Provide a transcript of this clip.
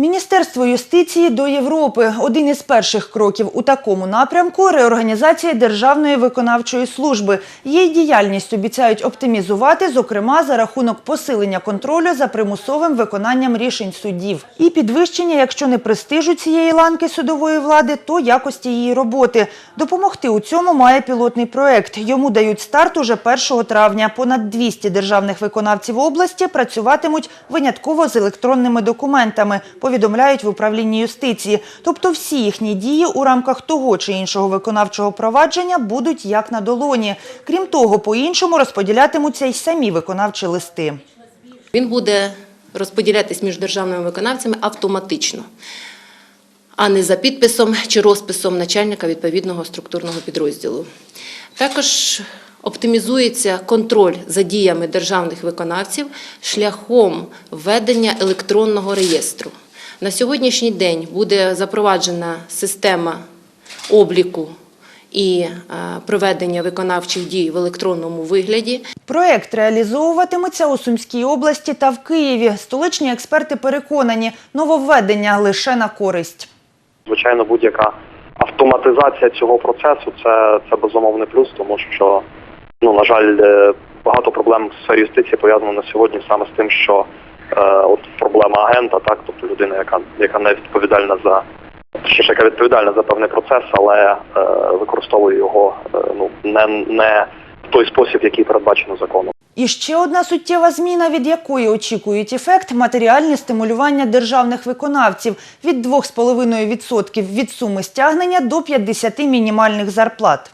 Міністерство юстиції до Європи. Один із перших кроків у такому напрямку реорганізація Державної виконавчої служби. Її діяльність обіцяють оптимізувати, зокрема за рахунок посилення контролю за примусовим виконанням рішень суддів і підвищення, якщо не престижу цієї ланки судової влади, то якості її роботи. Допомогти у цьому має пілотний проект. Йому дають старт уже 1 травня. Понад 200 державних виконавців області працюватимуть винятково з електронними документами, повідомляють в управлінні юстиції. Тобто всі їхні дії у рамках того чи іншого виконавчого провадження будуть як на долоні. Крім того, по-іншому розподілятимуться й самі виконавчі листи. Він буде розподілятись між державними виконавцями автоматично, а не за підписом чи розписом начальника відповідного структурного підрозділу. Також оптимізується контроль за діями державних виконавців шляхом введення електронного реєстру. На сьогоднішній день буде запроваджена система обліку і е, проведення виконавчих дій в електронному вигляді. Проект реалізовуватиметься у Сумській області та в Києві. Столичні експерти переконані, нововведення лише на користь. Звичайно, будь-яка автоматизація цього процесу це, це безумовний плюс, тому що, ну на жаль, е, багато проблем сфері юстиції пов'язано на сьогодні саме з тим, що от проблема агента, так, тобто людина, яка яка не відповідальна за точніше, яка відповідальна за певний процес, але е, використовує його е, ну не, не в той спосіб, який передбачено законом. І ще одна суттєва зміна, від якої очікують ефект – матеріальне стимулювання державних виконавців від 2,5% від суми стягнення до 50 мінімальних зарплат.